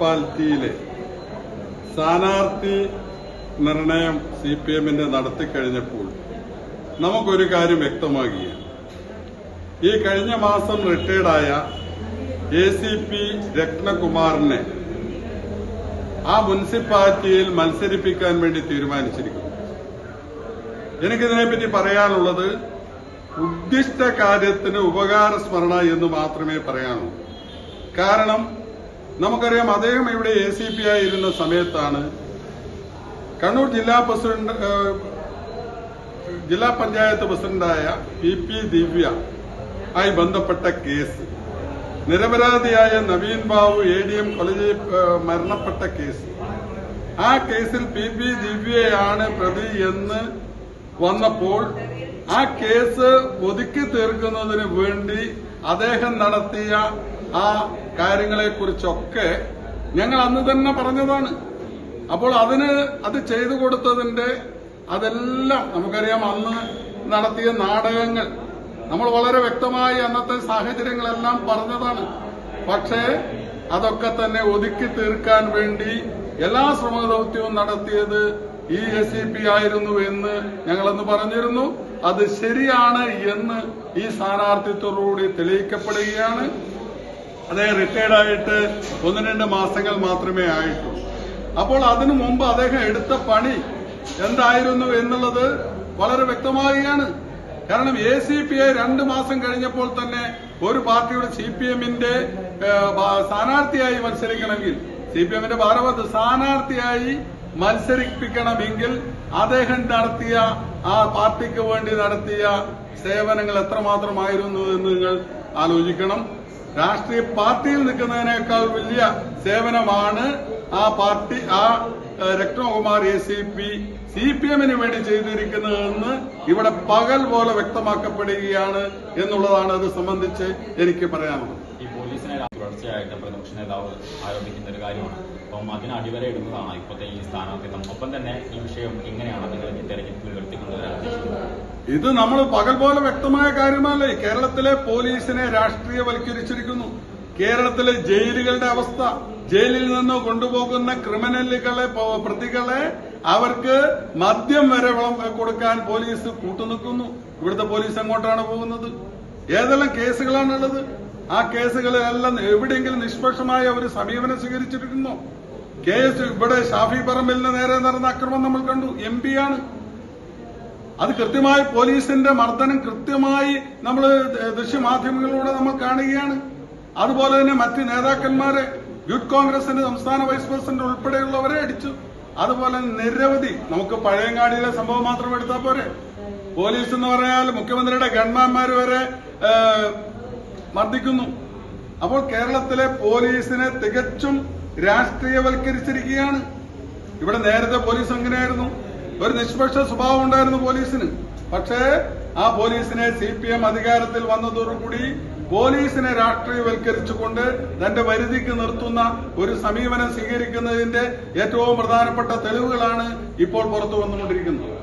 മുനിസിപ്പാലിറ്റിയിലെ സ്ഥാനാർത്ഥി നിർണയം സി പി എമ്മിന്റെ നടത്തിക്കഴിഞ്ഞപ്പോൾ നമുക്കൊരു കാര്യം വ്യക്തമാകുകയാണ് ഈ കഴിഞ്ഞ മാസം റിട്ടയർഡായ എ സി പി രത്നകുമാറിനെ ആ മുനിസിപ്പാലിറ്റിയിൽ മത്സരിപ്പിക്കാൻ വേണ്ടി തീരുമാനിച്ചിരിക്കുന്നു. എനിക്കിതിനെപ്പറ്റി പറയാനുള്ളത് ഉദ്ദിഷ്ട കാര്യത്തിന് ഉപകാര സ്മരണ എന്ന് മാത്രമേ പറയാനുള്ളൂ. കാരണം നമുക്കറിയാം അദ്ദേഹം ഇവിടെ എ സി പി ആയിരുന്ന സമയത്താണ്. കണ്ണൂർ ജില്ലാ പ്രസിഡന്റ് ജില്ലാ പഞ്ചായത്ത് പ്രസിഡന്റായ പി പി ദിവ്യ ആയി ബന്ധപ്പെട്ട കേസ്. നിരപരാധിയായ Naveen Babu A D M കോളേജിൽ മരണപ്പെട്ട കേസ്. ആ കേസിൽ പി പി ദിവ്യയാണ് പ്രതി എന്ന് വന്നപ്പോൾ ആ കേസ് ഒതുക്കി തീർക്കുന്നതിന് വേണ്ടി അദ്ദേഹം നടത്തിയ ആ കാര്യങ്ങളെക്കുറിച്ചൊക്കെ ഞങ്ങൾ അന്ന് തന്നെ പറഞ്ഞതാണ്. അപ്പോൾ അതിന് അത് ചെയ്തു കൊടുത്തതിന്റെ അതെല്ലാം നമുക്കറിയാം അന്ന് നടത്തിയ നാടകങ്ങൾ. നമ്മൾ വളരെ വ്യക്തമായി അന്നത്തെ സാഹചര്യങ്ങളെല്ലാം പറഞ്ഞതാണ്. പക്ഷേ അതൊക്കെ തന്നെ ഒതുക്കി തീർക്കാൻ വേണ്ടി എല്ലാ ശ്രമദൌത്യവും നടത്തിയത് ഈ എസ് സി പി ആയിരുന്നു എന്ന് ഞങ്ങളന്ന് പറഞ്ഞിരുന്നു. അത് ശരിയാണ് എന്ന് ഈ സ്ഥാനാർത്ഥിത്വത്തോടുകൂടി തെളിയിക്കപ്പെടുകയാണ്. അദ്ദേഹം റിട്ടയർഡ് ആയിട്ട് ഒന്ന് രണ്ട് മാസങ്ങൾ മാത്രമേ ആയിട്ടുള്ളൂ. അപ്പോൾ അതിനു മുമ്പ് അദ്ദേഹം എടുത്ത പണി എന്തായിരുന്നു എന്നുള്ളത് വളരെ വ്യക്തമാകുകയാണ് കാരണം എ സി പി ഐ രണ്ടു മാസം കഴിഞ്ഞപ്പോൾ തന്നെ ഒരു പാർട്ടിയുടെ സി പി എമ്മിന്റെ സ്ഥാനാർത്ഥിയായി മത്സരിക്കണമെങ്കിൽ സി പി എമ്മിന്റെ ഭാരവാദ സ്ഥാനാർത്ഥിയായി മത്സരിപ്പിക്കണമെങ്കിൽ അദ്ദേഹം നടത്തിയ ആ പാർട്ടിക്ക് വേണ്ടി നടത്തിയ സേവനങ്ങൾ എത്രമാത്രമായിരുന്നു എന്ന് നിങ്ങൾ ആലോചിക്കണം. രാഷ്ട്രീയ പാർട്ടിയിൽ നിൽക്കുന്നതിനേക്കാൾ വലിയ സേവനമാണ് ആ പാർട്ടി ആ Rakthakumar A C P C P എമ്മിന് വേണ്ടി ചെയ്തിരിക്കുന്നതെന്ന് ഇവിടെ പകൽ പോലെ വ്യക്തമാക്കപ്പെടുകയാണ് എന്നുള്ളതാണ് അത് സംബന്ധിച്ച് എനിക്ക് പറയാനുള്ളത്. പോലീസിനെ തുടർച്ചയായിട്ട് പ്രതിപക്ഷ നേതാവ് ആരോപിക്കുന്ന ഒരു കാര്യമാണ്. അപ്പം അതിന് അടിവര ഇടുന്നതാണ് ഇപ്പോഴത്തെ ഈ സ്ഥാനാർത്ഥിത്വം ഒപ്പം തന്നെ ഈ വിഷയം എങ്ങനെയാണ് നിങ്ങൾ ഈ തെരഞ്ഞെടുപ്പിൽ ഉയർത്തിക്കൊണ്ടുവരാൻ ഇത് നമ്മൾ പകൽ പോലെ വ്യക്തമായ കാര്യമല്ലേ. കേരളത്തിലെ പോലീസിനെ രാഷ്ട്രീയവൽക്കരിച്ചിരിക്കുന്നു. കേരളത്തിലെ ജയിലുകളുടെ അവസ്ഥ ജയിലിൽ നിന്ന് കൊണ്ടുപോകുന്ന ക്രിമിനലുകളെ പ്രതികളെ അവർക്ക് മദ്യം വരെ കൊടുക്കാൻ പോലീസ് കൂട്ടുനിൽക്കുന്നു. ഇവിടുത്തെ പോലീസ് എങ്ങോട്ടാണ് പോകുന്നത്? ഏതെല്ലാം കേസുകളാണുള്ളത്? ആ കേസുകളിലെല്ലാം എവിടെയെങ്കിലും നിഷ്പക്ഷമായ ഒരു സമീപനം സ്വീകരിച്ചിരിക്കുന്നു കേസ് ഇവിടെ ഷാഫി പറമ്പിലിന് നേരെ നടന്ന അക്രമം നമ്മൾ കണ്ടു. എം ആണ്. അത് കൃത്യമായി പോലീസിന്റെ മർദ്ദനം കൃത്യമായി നമ്മൾ ദൃശ്യമാധ്യമങ്ങളിലൂടെ നമ്മൾ കാണുകയാണ്. അതുപോലെ തന്നെ മറ്റ് നേതാക്കന്മാരെ യൂത്ത് കോൺഗ്രസിന്റെ സംസ്ഥാന വൈസ് പ്രസിഡന്റ് ഉൾപ്പെടെയുള്ളവരെ അടിച്ചു. അതുപോലെ നിരവധി നമുക്ക് പഴയങ്ങാടിയിലെ സംഭവം മാത്രം എടുത്താൽ പോരെ. പോലീസ് എന്ന് പറഞ്ഞാൽ മുഖ്യമന്ത്രിയുടെ ഗൺമാന്മാർ വരെ മർദ്ദിക്കുന്നു. അപ്പോൾ കേരളത്തിലെ പോലീസിനെ തികച്ചും രാഷ്ട്രീയവൽക്കരിച്ചിരിക്കുകയാണ്. ഇവിടെ നേരത്തെ പോലീസ് എങ്ങനെയായിരുന്നു? ഒരു നിഷ്പക്ഷ സ്വഭാവം ഉണ്ടായിരുന്നു പോലീസിന്. പക്ഷേ ആ പോലീസിനെ സി പി എം അധികാരത്തിൽ വന്നതോടുകൂടി പോലീസിനെ രാഷ്ട്രീയവൽക്കരിച്ചുകൊണ്ട് തന്റെ പരിധിക്ക് നിർത്തുന്ന ഒരു സമീപനം സ്വീകരിക്കുന്നതിന്റെ ഏറ്റവും പ്രധാനപ്പെട്ട തെളിവുകളാണ് ഇപ്പോൾ പുറത്തു വന്നുകൊണ്ടിരിക്കുന്നത്.